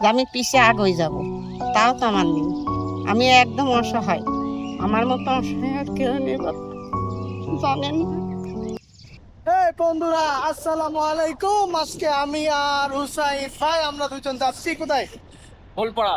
যে আমি পিছিয়ে আগ হয়ে যাব তাও তো আমার নেই। আমি একদম অসহায়। আমার মতো অসহায় আর কেউ নেই জানেন এই বন্ধুরা আসসালামু আলাইকুম। আজকে আমি আর হুসাইন ভাই আমরা দুজন যাচ্ছি কোথায়? হোলপাড়া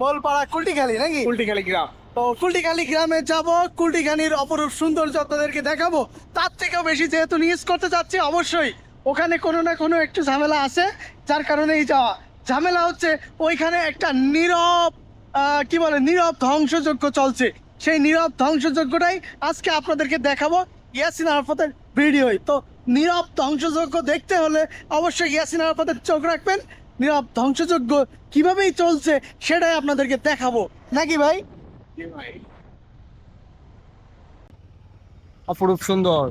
বলপাড়া কুলটিখালি নাকি? উল্টিখালি গ্রাম। তো কুলটিখালি গ্রামে যাব। কুলটিখালির অপরূপ সৌন্দর্য আপনাদেরকে দেখাবো। তার থেকেও বেশি যেহেতু নিউজ করতে যাচ্ছি অবশ্যই ওখানে কোনো না কোনো একটু ঝামেলা আছে যার কারণেই যাওয়া। ঝামেলা হচ্ছে ওইখানে একটা নীরব আহ, কি বলে নীরব ধ্বংসযজ্ঞ চলছে। সেই নীরব ধ্বংসযজ্ঞটাই আজকে আপনাদেরকে দেখাবো ইয়াসিন আরফতের ভিডিওই। তো নীরব ধ্বংসযজ্ঞ দেখতে হলে অবশ্যই ইয়াসিন আরাফাতের চোখ রাখবেন। নীরব ধ্বংসযজ্ঞ কিভাবেই চলছে সেটাই আপনাদেরকে দেখাবো। নাকি ভাই? অপরূপ সুন্দর।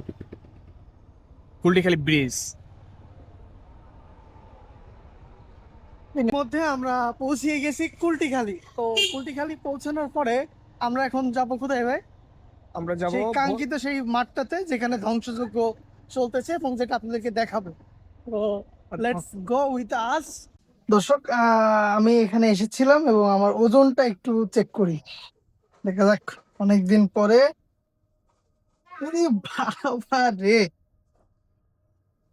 কুলটিখালি ব্রিজ। মধ্যে আমরা পৌঁছিয়ে গেছি কুলটিখালি। তো কুলটিখালি পৌঁছানোর পরে আমরা এখন যাব কোথায় ভাই? আমরা যাব সেই কাঙ্ক্ষিত সেই মাঠটাতে যেখানে ধ্বংসযজ্ঞ চলতেছে এবং যেটা আপনাদেরকে দেখাবো। তো লেটস গো উইথ আস দর্শক আহ, আমি এখানে এসেছিলাম এবং আমার ওজনটা একটু চেক করি। দেখা যাক অনেকদিন পরে। বাবা রে।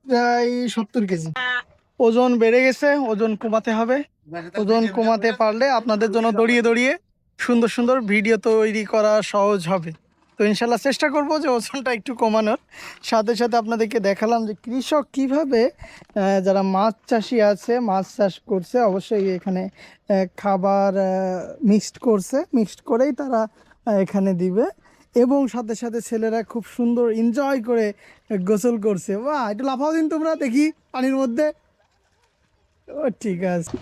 প্রায় সত্তর কেজি। ওজন বেড়ে গেছে, ওজন কমাতে হবে। ওজন কমাতে পারলে আপনাদের জন্য দড়িয়ে দড়িয়ে সুন্দর সুন্দর ভিডিও তৈরি করা সহজ হবে। তো ইনশাল্লাহ চেষ্টা করব যে ওজনটা একটু কমানোর। সাথে সাথে আপনাদেরকে দেখালাম যে কৃষক কীভাবে যারা মাছ চাষি আছে, মাছ চাষ করছে, অবশ্যই এখানে খাবার মিক্সড করছে। মিক্সড করেই তারা এখানে দিবে। এবং সাথে সাথে ছেলেরা খুব সুন্দর এনজয় করে গোসল করছে। বাহ, একটু লাফাও দিন তোমরা, দেখি পানির মধ্যে। ও ঠিক আছে।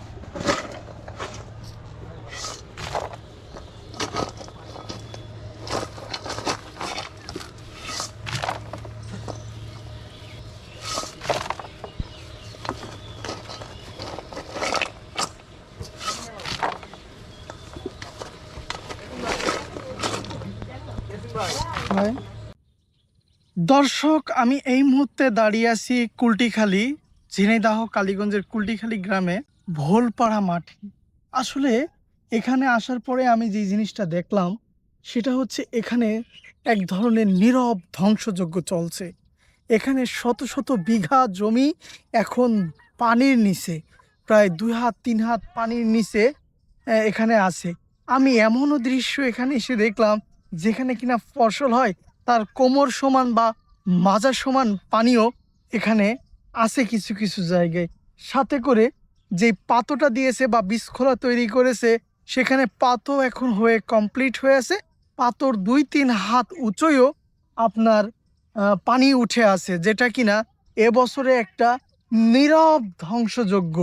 দর্শক আমি এই মুহূর্তে দাঁড়িয়ে আছি কুলটিখালি। ঝিনাইদাহ, কালীগঞ্জের কুলটিখালি গ্রামে ভোলপাড়া মাঠে। আসলে এখানে আসার পরে আমি যে জিনিসটা দেখলাম, সেটা হচ্ছে এখানে এক ধরনের নীরব ধ্বংসযজ্ঞ চলছে। এখানে শত শত বিঘা জমি এখন পানির নিচে, প্রায় দুই হাত, তিন হাত পানির নিচে এখানে আছে। আমি এমনও দৃশ্য এখানে এসে দেখলাম, যেখানে কিনা ফসল হয়, তার কোমর সমান বা মাজার সমান পানিও এখানে আছে কিছু কিছু জায়গায়। সাথে করে যে পাতোটা দিয়েছে বা বীজখোলা তৈরি করেছে, সেখানে পাতো এখন হয়ে কমপ্লিট হয়ে আছে। পাতোর দুই তিন হাত উঁচুও আপনার পানি উঠে আছে, যেটা কিনা এবছরে একটা নীরব ধ্বংসযজ্ঞ।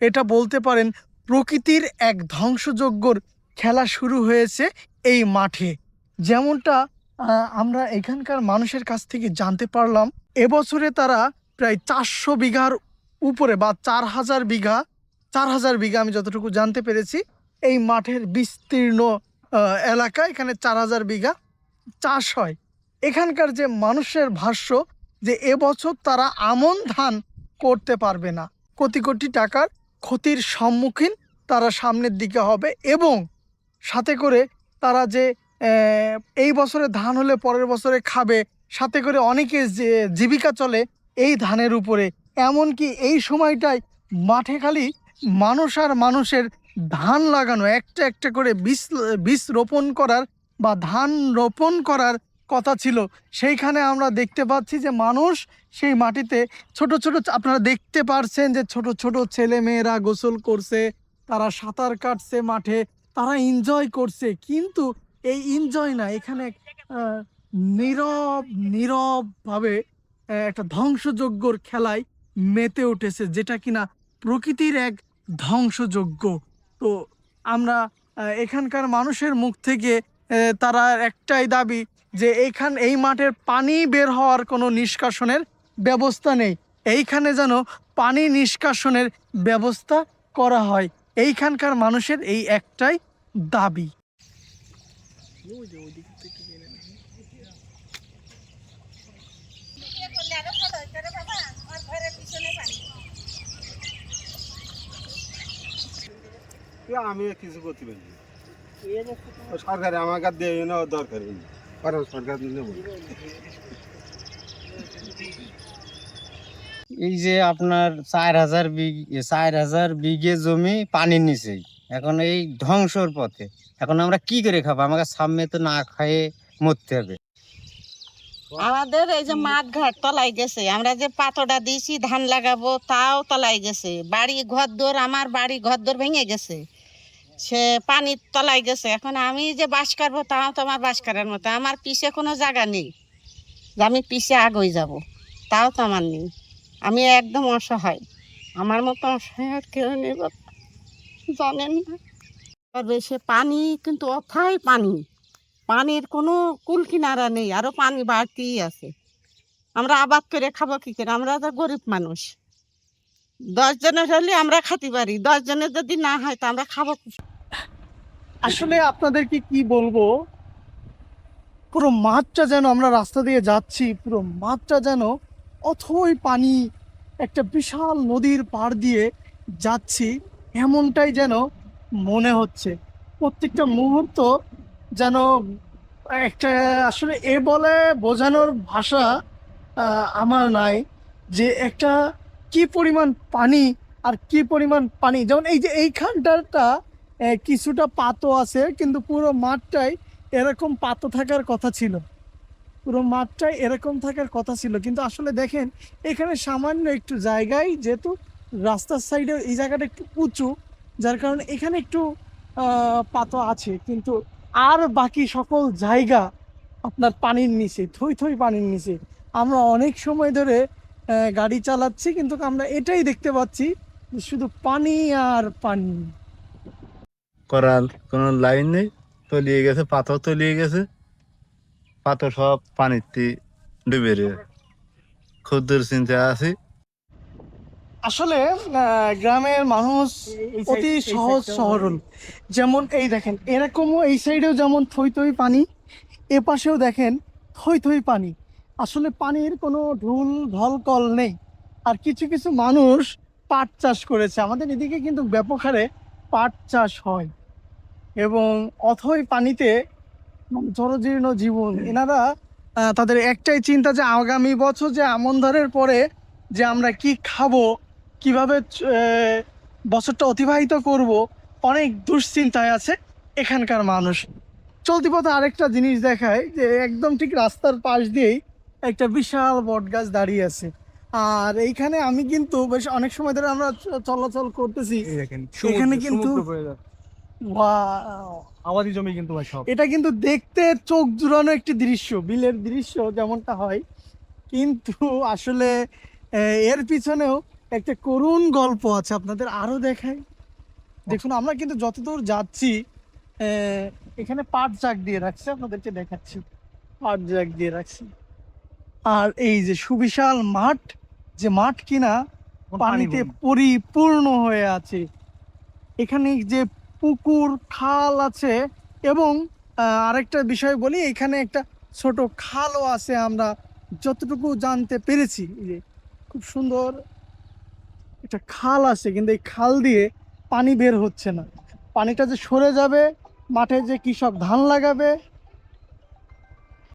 এটা বলতে পারেন প্রকৃতির এক ধ্বংসযজ্ঞর খেলা শুরু হয়েছে এই মাঠে। যেমনটা আমরা এখানকার মানুষের কাছ থেকে জানতে পারলাম এবছরে তারা প্রায় চারশো বিঘার উপরে বা চার হাজার বিঘা, চার হাজার বিঘা আমি যতটুকু জানতে পেরেছি, এই মাঠের বিস্তীর্ণ এলাকা এখানে চার হাজার বিঘা চাষ হয়। এখানকার যে মানুষের ভাষ্য যে এবছর তারা আমন ধান করতে পারবে না। কোটি কোটি টাকার ক্ষতির সম্মুখীন তারা সামনের দিকে হবে এবং সাথে করে তারা যে এই বছরে ধান হলে পরের বছরে খাবে, সাথে করে অনেকে যে জীবিকা চলে এই ধানের উপরে। এমনকি এই সময়টায় মাঠে খালি মানুষ আর মানুষের ধান লাগানো, একটা একটা করে বীজ বীজ রোপণ করার বা ধান রোপণ করার কথা ছিল। সেইখানে আমরা দেখতে পাচ্ছি যে মানুষ সেই মাটিতে ছোট ছোট, আপনারা দেখতে পারছেন যে ছোট ছোট ছেলে মেয়েরা গোসল করছে, তারা সাঁতার কাটছে মাঠে, তারা এনজয় করছে। কিন্তু এই এনজয় না, এখানে নীরব, নীরবভাবে একটা ধ্বংসযজ্ঞর খেলায় মেতে উঠেছে, যেটা কিনা প্রকৃতির এক ধ্বংসযজ্ঞ। তো আমরা এখানকার মানুষের মুখ থেকে তারা একটাই দাবি যে এইখান, এই মাঠের পানি বের হওয়ার কোনো নিষ্কাশনের ব্যবস্থা নেই। এইখানে যেন পানি নিষ্কাশনের ব্যবস্থা করা হয়। এইখানকার মানুষের এই একটাই দাবি। আমি কিছু করতে পারি সরকারে আমার কাছে দেবে না দরকার নেই। কারণ সরকার নেব এই যে আপনার চার হাজার বিঘে চার হাজার বিঘে জমি পানির নিচেই। এখন এই ধ্বংসর পথে। এখন আমরা কি করে খাব? আমাকে সামনে তো না খাইয়ে মরতে হবে। আমাদের এই যে মাঠ ঘাট তলাই গেছে। আমরা যে পাতোটা দিয়েছি ধান লাগাবো তাও তলাই গেছে। বাড়ি ঘর দোর আমার বাড়ি ঘর দোর ভেঙে গেছে। সে পানির তলাই গেছে। এখন আমি যে বাস করব তাও তো আমার বাস করার মতো। আমার পিছে কোনো জায়গা নেই যে আমি পিছে আগই যাব। তাও তো আমার নেই। আমি একদম অসহায়। আমার মতো অসহায় আর কেউ নেই জানেন না। আর বেশি পানি কিন্তু অথায় পানি। পানির কোনো কুল কিনারা নেই। আরও পানি বাড়তিই আছে। আমরা আবাদ করে খাব কি করে? আমরা তো গরিব মানুষ। দশ জনের হলে আমরা খাতে পারি। দশ জনের যদি না হয় তো আমরা খাব? আসলে আপনাদেরকে কি বলব? পুরো মাঠটা যেন আমরা রাস্তা দিয়ে যাচ্ছি পুরো মাঠটা যেন অথই পানি একটা বিশাল নদীর পাড় দিয়ে যাচ্ছি এমনটাই যেন মনে হচ্ছে। প্রত্যেকটা মুহূর্ত যেন একটা আসলে এ বলে বোঝানোর ভাষা আমার নাই যে একটা কি পরিমাণ পানি আর কি পরিমাণ পানি। যেমন এই যে এইখানটাটা এ, কিছুটা পাতো আছে, কিন্তু পুরো মাঠটাই এরকম পাতো থাকার কথা ছিল। পুরো মাঠটাই এরকম থাকার কথা ছিল। কিন্তু আসলে দেখেন, এখানে সামান্য একটু জায়গায় যেহেতু রাস্তার সাইডে এই জায়গাটা একটু উঁচু, যার কারণে এখানে একটু পাতো আছে। কিন্তু আর বাকি সকল জায়গা আপনার পানির নিচে, থই থই পানির নিচে। আমরা অনেক সময় ধরে গাড়ি চালাচ্ছি, কিন্তু আমরা এটাই দেখতে পাচ্ছি শুধু পানি আর পানি। করার কোনো লাইন নেই। তলিয়ে গেছে পাথর তলিয়ে গেছে। পাথর সব পানিতে ডুবে রে। ক্ষুদ্র চিন্তায় আছি। আসলে গ্রামের মানুষ অতি সহজ সরল। যেমন এই দেখেন এরকমও এই সাইডেও যেমন থই থই পানি এ পাশেও দেখেন থই থই পানি। আসলে পানির কোনো ঢুল ঢল কল নেই। আর কিছু কিছু মানুষ পাট চাষ করেছে। আমাদের এদিকে কিন্তু ব্যাপক হারে পাট চাষ হয়। এবং অথই পানিতে জরজীর্ণ জীবন। এনারা তাদের একটাই চিন্তা যে আগামী বছর যে আমন ধারের পরে যে আমরা কি খাব কীভাবে বছরটা অতিবাহিত করব অনেক দুশ্চিন্তায় আছে এখানকার মানুষ। চলতি পথে আরেকটা জিনিস দেখায় যে একদম ঠিক রাস্তার পাশ দিয়েই একটা বিশাল বট গাছ দাঁড়িয়ে আছে। আর এইখানে আমি কিন্তু বেশ অনেক সময় ধরে আমরা চলাচল করতেছি। এখানে কিন্তু-! আবাদি জমি কিন্তু ভাই সব। এটা কিন্তু দেখতে চোখ জুড়ানো একটি দৃশ্য বিলের দৃশ্য যেমনটা হয়। কিন্তু আসলে এর পিছনেও একটা করুণ গল্প আছে আপনাদের আরও দেখাই। দেখুন আমরা কিন্তু যতদূর যাচ্ছি এখানে পাট জাগ দিয়ে রাখছে আপনাদেরকে দেখাচ্ছি। পাট জাগ দিয়ে রাখছি। আর এই যে সুবিশাল মাঠ যে মাঠ কিনা পানিতে পরিপূর্ণ হয়ে আছে। এখানে যে পুকুর, খাল আছে এবং আরেকটা বিষয় বলি, এখানে একটা ছোট খালও আছে আমরা যতটুকু জানতে পেরেছি। যে খুব সুন্দর একটা খাল আছে, কিন্তু এই খাল দিয়ে পানি বের হচ্ছে না। পানিটা যে সরে যাবে, মাঠে যে কৃষক ধান লাগাবে